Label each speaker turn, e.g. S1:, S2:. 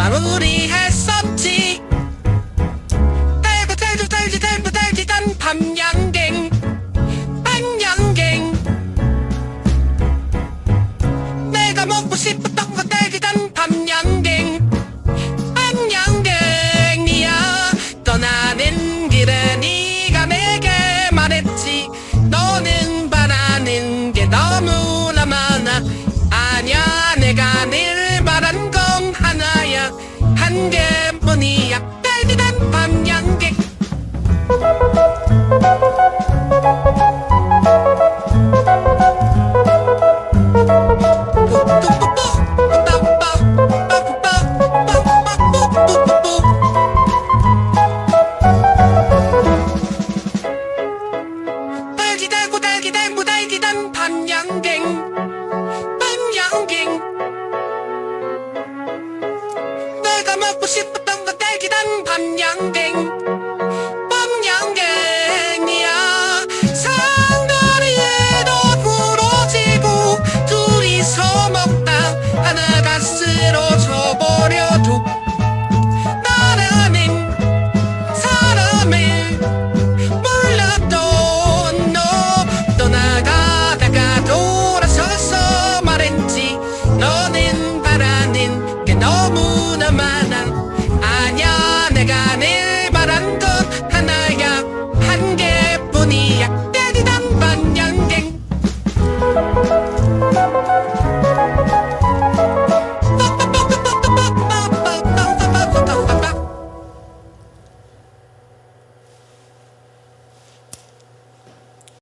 S1: 마무리했었지. 달고 달고 달지 달고 달지던 밤양갱. 밤양갱. 내가 먹고 싶었던 거 달 단계뿐이야. 별비단 번영객 Thành.